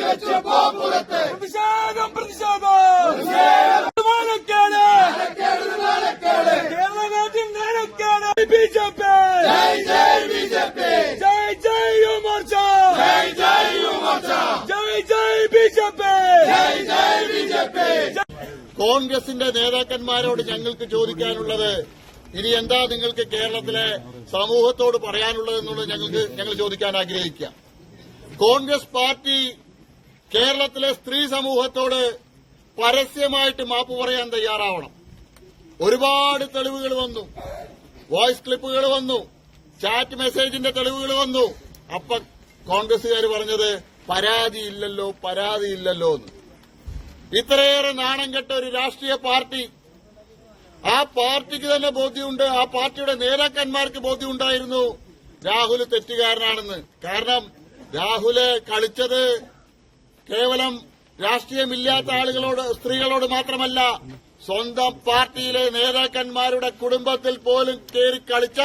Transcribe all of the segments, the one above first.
വെച്ചപ്പോ പുറത്ത് പ്രതിഷേധം പ്രതിഷേധം മാനക്കേട് കേരള രാജ്യം നേരക്കേട് ബി ജെ പി ജയ് ജയ് യുമോർച്ച ജയ് ജയ് ബി ജെ പി കോൺഗ്രസിന്റെ നേതാക്കന്മാരോട് ഞങ്ങൾക്ക് ചോദിക്കാനുള്ളത് ഇനി എന്താ നിങ്ങൾക്ക് കേരളത്തിലെ സമൂഹത്തോട് പറയാനുള്ളത് എന്നുള്ളത് ഞങ്ങൾക്ക് ഞങ്ങൾ ചോദിക്കാൻ ആഗ്രഹിക്കുക കോൺഗ്രസ് പാർട്ടി കേരളത്തിലെ സ്ത്രീ സമൂഹത്തോട് പരസ്യമായിട്ട് മാപ്പ് പറയാൻ തയ്യാറാവണം. ഒരുപാട് തെളിവുകൾ വന്നു. വോയിസ് ക്ലിപ്പുകൾ വന്നു. ചാറ്റ് മെസ്സേജിന്റെ തെളിവുകൾ വന്നു. അപ്പൊ കോൺഗ്രസുകാർ പറഞ്ഞത് പരാതിയില്ലല്ലോ പരാതിയില്ലല്ലോ എന്ന്. ഇത്രയേറെ നാണം കെട്ട ഒരു രാഷ്ട്രീയ പാർട്ടി ആ പാർട്ടിക്ക് തന്നെ ബോധ്യമുണ്ട് ആ പാർട്ടിയുടെ നേതാക്കന്മാർക്ക് ബോധ്യമുണ്ടായിരുന്നു. രാഹുൽ തെറ്റുകാരനാണെന്ന്. കാരണം രാഹുൽ കളിച്ചത് കേവലം രാഷ്ട്രീയമില്ലാത്ത ആളുകളോട് സ്ത്രീകളോട് മാത്രമല്ല സ്വന്തം പാർട്ടിയിലെ നേതാക്കന്മാരുടെ കുടുംബത്തിൽ പോലും കയറി കളിച്ച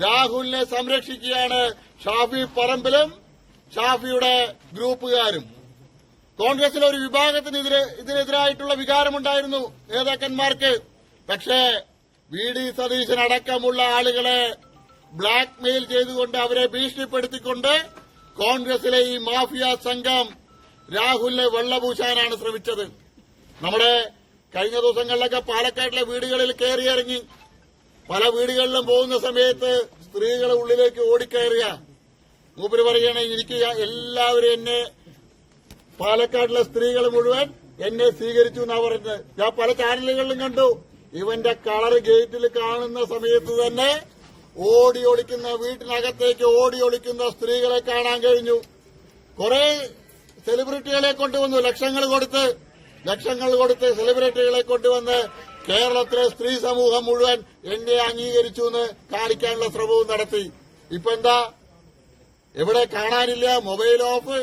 രാഹുലിനെ സംരക്ഷിക്കുകയാണ് ഷാഫി പറമ്പിലും ഷാഫിയുടെ ഗ്രൂപ്പുകാരും. കോൺഗ്രസിലെ ഒരു വിഭാഗത്തിന് ഇതിനെതിരായിട്ടുള്ള വികാരമുണ്ടായിരുന്നു നേതാക്കന്മാർക്ക്. പക്ഷേ വി. ഡി. സതീശൻ അടക്കമുള്ള ആളുകളെ ബ്ലാക്ക്മെയിൽ ചെയ്തുകൊണ്ട് അവരെ ഭീഷണിപ്പെടുത്തിക്കൊണ്ട് കോൺഗ്രസിലെ ഈ മാഫിയ സംഘം രാഹുലിനെ വെള്ളപൂശാനാണ് ശ്രമിച്ചത്. നമ്മുടെ കഴിഞ്ഞ ദിവസങ്ങളിലൊക്കെ പാലക്കാട്ടിലെ വീടുകളിൽ കയറിയിറങ്ങി. പല വീടുകളിലും പോകുന്ന സമയത്ത് സ്ത്രീകളെ ഉള്ളിലേക്ക് ഓടിക്കയറുക. മൂപ്പര് പറയുകയാണ് എനിക്ക് എല്ലാവരും എന്നെ പാലക്കാട്ടിലെ സ്ത്രീകൾ മുഴുവൻ എന്നെ സ്വീകരിച്ചു എന്നാ പറയുന്നത്. ഞാൻ പല ചാനലുകളിലും കണ്ടു. ഇവന്റെ കളർ ഗേറ്റിൽ കാണുന്ന സമയത്ത് തന്നെ ഓടി ഒളിക്കുന്ന വീട്ടിനകത്തേക്ക് ഓടി ഒളിക്കുന്ന സ്ത്രീകളെ കാണാൻ കഴിഞ്ഞു. കുറെ സെലിബ്രിറ്റികളെ കൊണ്ടുവന്നു ലക്ഷങ്ങൾ കൊടുത്ത് ലക്ഷങ്ങൾ കൊടുത്ത് സെലിബ്രിറ്റികളെ കൊണ്ടുവന്ന് കേരളത്തിലെ സ്ത്രീ സമൂഹം മുഴുവൻ എന്നെ അംഗീകരിച്ചു എന്ന് കാണിക്കാനുള്ള ശ്രമവും നടത്തി. ഇപ്പൊ എന്താ? എവിടെ കാണാനില്ല മൊബൈൽ ഓഫ്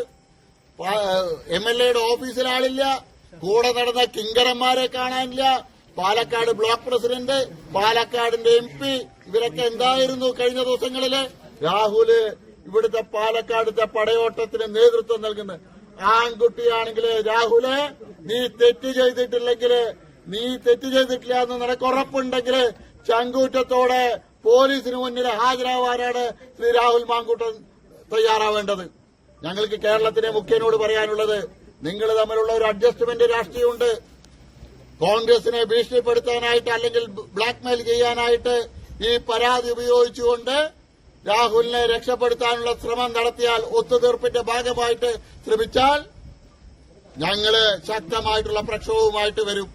എം എൽ എയുടെ ഓഫീസിലാളില്ല കൂടെ നടന്ന കിങ്കരന്മാരെ കാണാനില്ല പാലക്കാട് ബ്ലോക്ക് പ്രസിഡന്റ് പാലക്കാടിന്റെ എം പി ഇവരൊക്കെ എന്തായിരുന്നു കഴിഞ്ഞ ദിവസങ്ങളിൽ? രാഹുൽ ഇവിടുത്തെ പാലക്കാടത്തെ പടയോട്ടത്തിന് നേതൃത്വം നൽകുന്നത്. ആൺകുട്ടിയാണെങ്കിൽ രാഹുൽ നീ തെറ്റ് ചെയ്തിട്ടില്ലെങ്കിൽ നീ തെറ്റ് ചെയ്തിട്ടില്ല എന്ന് നിനക്ക് ഉറപ്പുണ്ടെങ്കിൽ ചങ്കൂറ്റത്തോടെ പോലീസിന് മുന്നിൽ ഹാജരാവാനാണ് ശ്രീ രാഹുൽ മാങ്കൂട്ടൻ തയ്യാറാവേണ്ടത്. ഞങ്ങൾക്ക് കേരളത്തിലെ മുഖ്യനോട് പറയാനുള്ളത് നിങ്ങൾ തമ്മിലുള്ള ഒരു അഡ്ജസ്റ്റ്മെന്റ് രാഷ്ട്രീയമുണ്ട്. കോൺഗ്രസിനെ ഭീഷണിപ്പെടുത്താനായിട്ട് അല്ലെങ്കിൽ ബ്ലാക്ക്മെയിൽ ചെയ്യാനായിട്ട് ഈ പരാതി ഉപയോഗിച്ചുകൊണ്ട് രാഹുലിനെ രക്ഷപ്പെടുത്താനുള്ള ശ്രമം നടത്തിയാൽ ഒത്തുതീർപ്പിന്റെ ഭാഗമായിട്ട് ശ്രമിച്ചാൽ ഞങ്ങൾ ശക്തമായിട്ടുള്ള പ്രക്ഷോഭവുമായിട്ട് വരും.